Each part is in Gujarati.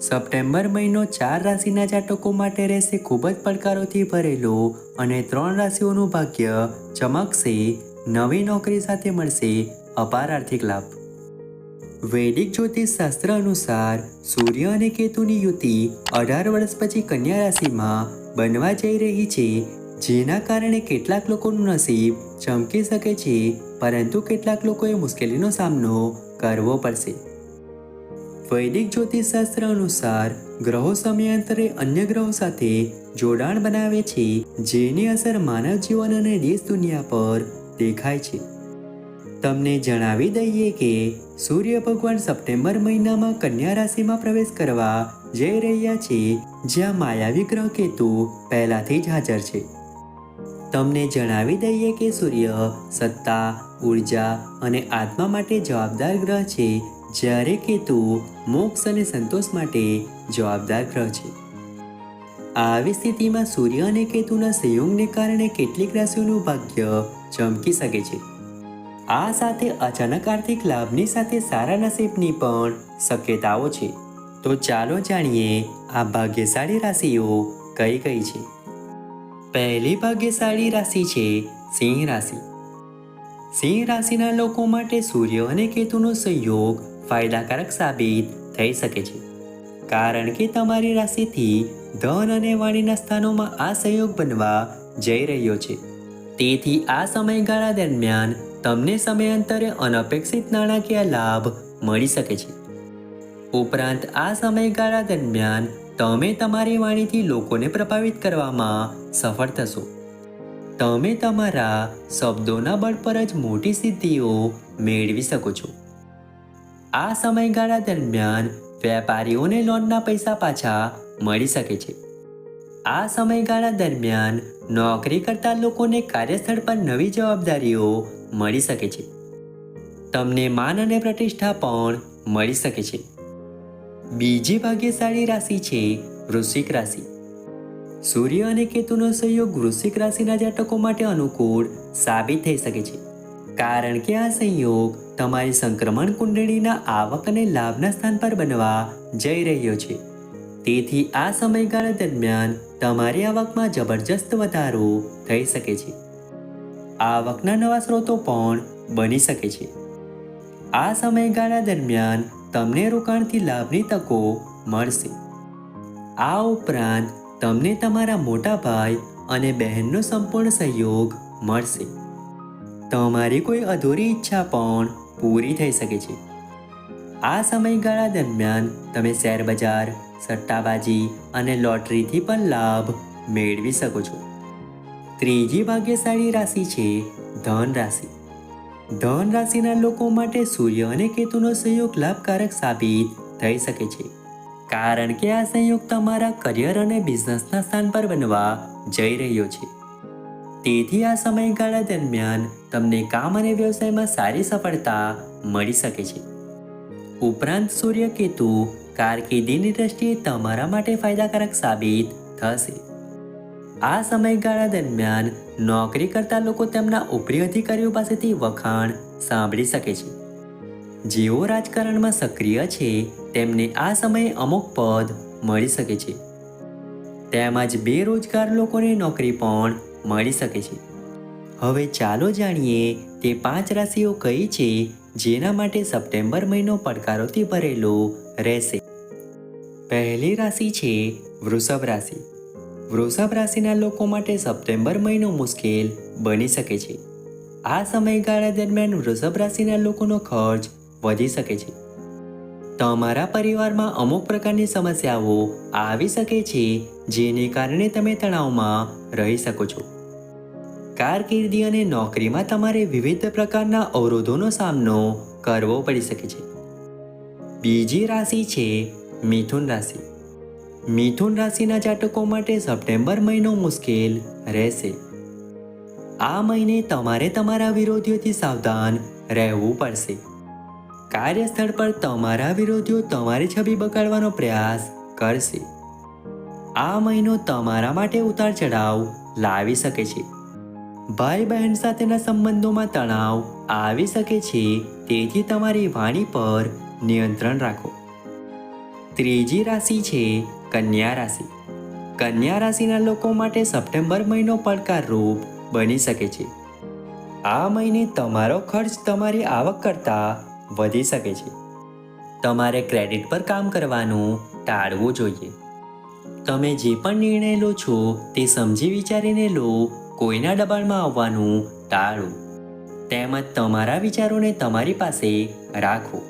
સપ્ટેમ્બર મહિનો ચાર રાશિના જાતકો માટે રહેશે ખૂબ જ પડકારોથી ભરેલો અને ત્રણ રાશિઓનું ભાગ્ય ચમકશે. નવી નોકરી સાથે મળશે અપાર આર્થિક લાભ. વૈદિક જ્યોતિષ શાસ્ત્ર અનુસાર સૂર્ય અને કેતુની યુતિ અઢાર વર્ષ પછી કન્યા રાશિમાં બનવા જઈ રહી છે, જેના કારણે કેટલાક લોકોનું નસીબ ચમકી શકે છે, પરંતુ કેટલાક લોકોએ મુશ્કેલીનો સામનો કરવો પડશે. વૈદિક જ્યોતિષશાસ્ત્ર અનુસાર ગ્રહો સમયાંતરે અન્ય ગ્રહો સાથે જોડાણ બનાવે છે, જેની અસર માનવ જીવન અને દેશ દુનિયા પર દેખાય છે. તમને જણાવી દઈએ કે સૂર્ય ભગવાન સપ્ટેમ્બર મહિનામાં કન્યા રાશિમાં પ્રવેશ કરવા જઈ રહ્યા છે, જ્યાં માયાવી ગ્રહ કેતુ પહેલાથી જ હાજર છે. તમને જણાવી દઈએ કે સૂર્ય સત્તા, ઊર્જા અને આત્મા માટે જવાબદાર ગ્રહ છે જ્યારે કેતુ મોક્ષ અને સંતોષ માટે જવાબદાર ગ્રહ છે. આવી સ્થિતિમાં સૂર્ય અને કેતુના સંયોગને કારણે કેટલીક રાશિઓનું ભાગ્ય ચમકી શકે છે. આ સાથે અચાનક આર્થિક લાભની સાથે સારા નસીબની પણ શક્યતાઓ છે. તો ચાલો જાણીએ આ ભાગ્યશાળી રાશિઓ કઈ કઈ છે. પહેલી ભાગ્યશાળી રાશિ છે સિંહ રાશિ. સિંહ રાશિના લોકો માટે સૂર્ય અને કેતુનો સંયોગ ફાયદાકારક સાબિત થઈ શકે છે. કારણ કે તમારી રાશિથી ધન અને વાણીના સ્થાનોમાં આ સહયોગ બનવા જઈ રહ્યો છે. તેથી આ સમયગાળા દરમિયાન તમને સમયાંતરે અનપેક્ષિત નાણાકીય લાભ મળી શકે છે. ઉપરાંત આ સમયગાળા દરમિયાન તમે તમારી વાણીથી લોકોને પ્રભાવિત કરવામાં સફળ થશો. તમે તમારા શબ્દોના બળ પર જ મોટી સિદ્ધિઓ મેળવી શકો છો. આ સમયગાળા દરમિયાન વેપારીઓને લોનના પૈસા પાછા મળી શકે છે. આ સમયગાળા દરમિયાન નોકરી કરતા લોકોને કાર્યસ્થળ પર નવી જવાબદારીઓ મળી શકે છે. તમને માન અને પ્રતિષ્ઠા પણ મળી શકે છે. બીજી ભાગ્યશાળી રાશિ છે વૃશ્ચિક રાશિ. સૂર્ય અને કેતુનો સંયોગ વૃશ્ચિક રાશિના જાતકો માટે અનુકૂળ સાબિત થઈ શકે છે. કારણ કે આ સંયોગ તમારી સંક્રમણ કુંડળીના આવક અને લાભના સ્થાન પર બનવા જઈ રહ્યો છે. તેથી આ સમયગાળા દરમિયાન તમારી આવકમાં જબરજસ્ત વધારો થઈ શકે છે. આવકના નવા સ્ત્રોતો પણ બની શકે છે. આ સમયગાળા દરમિયાન તમને રોકાણથી લાભની તકો મળશે. આ ઉપરાંત તમને તમારા મોટા ભાઈ અને બહેનનો સંપૂર્ણ સહયોગ મળશે. તમારી કોઈ અધૂરી ઈચ્છા પણ પૂરી થઈ શકે છે. આ સમયગાળા દરમિયાન તમે શેર બજાર સટ્ટાબાજી અને લોટરીથી પણ લાભ મેળવી શકો છો. ત્રીજી ભાગ્યશાળી રાશિ છે ધન રાશિ. ધન રાશિના લોકો માટે સૂર્ય અને કેતુનો સંયોગ લાભકારક સાબિત થઈ શકે છે. કારણ કે આ સંયોગ તમારા કરિયર અને બિઝનેસના સ્થાન પર બનવા જઈ રહ્યો છે. તેથી આ સમયગાળા દરમિયાન તમને કામ અને વ્યવસાયમાં સારી સફળતા મળી શકે છે. ઉપરાંત સૂર્ય કેતુ કારકિર્દીની દ્રષ્ટિએ તમારા માટે ફાયદાકારક સાબિત થશે. આ સમયગાળા દરમિયાન નોકરી કરતા લોકો તેમના ઉપરી અધિકારીઓ પાસેથી વખાણ સાંભળી શકે છે. જેઓ રાજકારણમાં સક્રિય છે, તેમને આ સમયે અમુક પદ મળી શકે છે. તેમજ બેરોજગાર લોકોને નોકરી પણ મળી શકે છે. હવે ચાલો જાણીએ તે પાંચ રાશિઓ કઈ છે જેના માટે સપ્ટેમ્બર મહિનો પડકારોથી ભરેલો રહેશે. પહેલી રાશિ છે વૃષભ રાશિ. વૃષભ રાશિના લોકો માટે સપ્ટેમ્બર મહિનો મુશ્કેલ બની શકે છે. આ સમયગાળા દરમિયાન વૃષભ રાશિના લોકોનો ખર્ચ વધી શકે છે. તમારા પરિવારમાં અમુક પ્રકારની સમસ્યાઓ આવી શકે છે જેને કારણે તમે તણાવમાં રહી શકો છો. કારકિર્દી અને નોકરીમાં તમારે વિવિધ પ્રકારના અવરોધોનો સામનો કરવો પડી શકે છે. બીજી રાશિ છે મિથુન રાશિ. મિથુન રાશિના જાતકો માટે સપ્ટેમ્બર મહિનો મુશ્કેલ રહેશે. આ મહિને તમારે તમારા વિરોધીઓથી સાવધાન રહેવું પડશે. કાર્યસ્થળ પર તમારા વિરોધીઓ તમારી છબી બગાડવાનો પ્રયાસ કરશે. આ મહિનો તમારા માટે ઉતાર ચઢાવ લાવી શકે છે. ભાઈ બહેન સાથેના સંબંધોમાં તણાવ આવી શકે છે, તેથી તમારી વાણી પર નિયંત્રણ રાખો. ત્રીજી રાશિ છે કન્યા રાશિ. કન્યા રાશિના લોકો માટે સપ્ટેમ્બર મહિનો પડકારરૂપ બની શકે છે. આ મહિને તમારો ખર્ચ તમારી આવક કરતાં વધી શકે છે. તમારે ક્રેડિટ પર કામ કરવાનું ટાળવું જોઈએ. તમે જે પણ નિર્ણય લો છો તે સમજી વિચારીને લો કોઈના દબાણમાં આવવાનું ટાળો. તેમજ તમારા વિચારોને તમારી પાસે રાખો.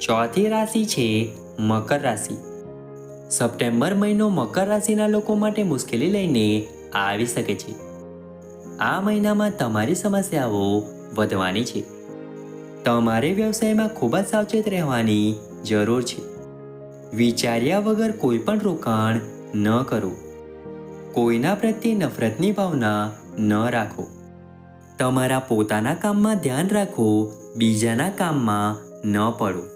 ચોથી રાશિ છે મકર રાશિ. સપ્ટેમ્બર મહિનો મકર રાશિના લોકો માટે મુશ્કેલી લઈને આવી શકે છે. આ મહિનામાં તમારી સમસ્યાઓ વધવાની છે. તમારે વ્યવસાયમાં ખૂબ જ સાવચેત રહેવાની જરૂર છે. વિચાર્યા વગર કોઈ પણ રોકાણ ન કરો. કોઈના પ્રત્યે નફરતની ભાવના ન રાખો. તમારા પોતાના કામમાં ધ્યાન રાખો, બીજાના કામમાં ન પડો.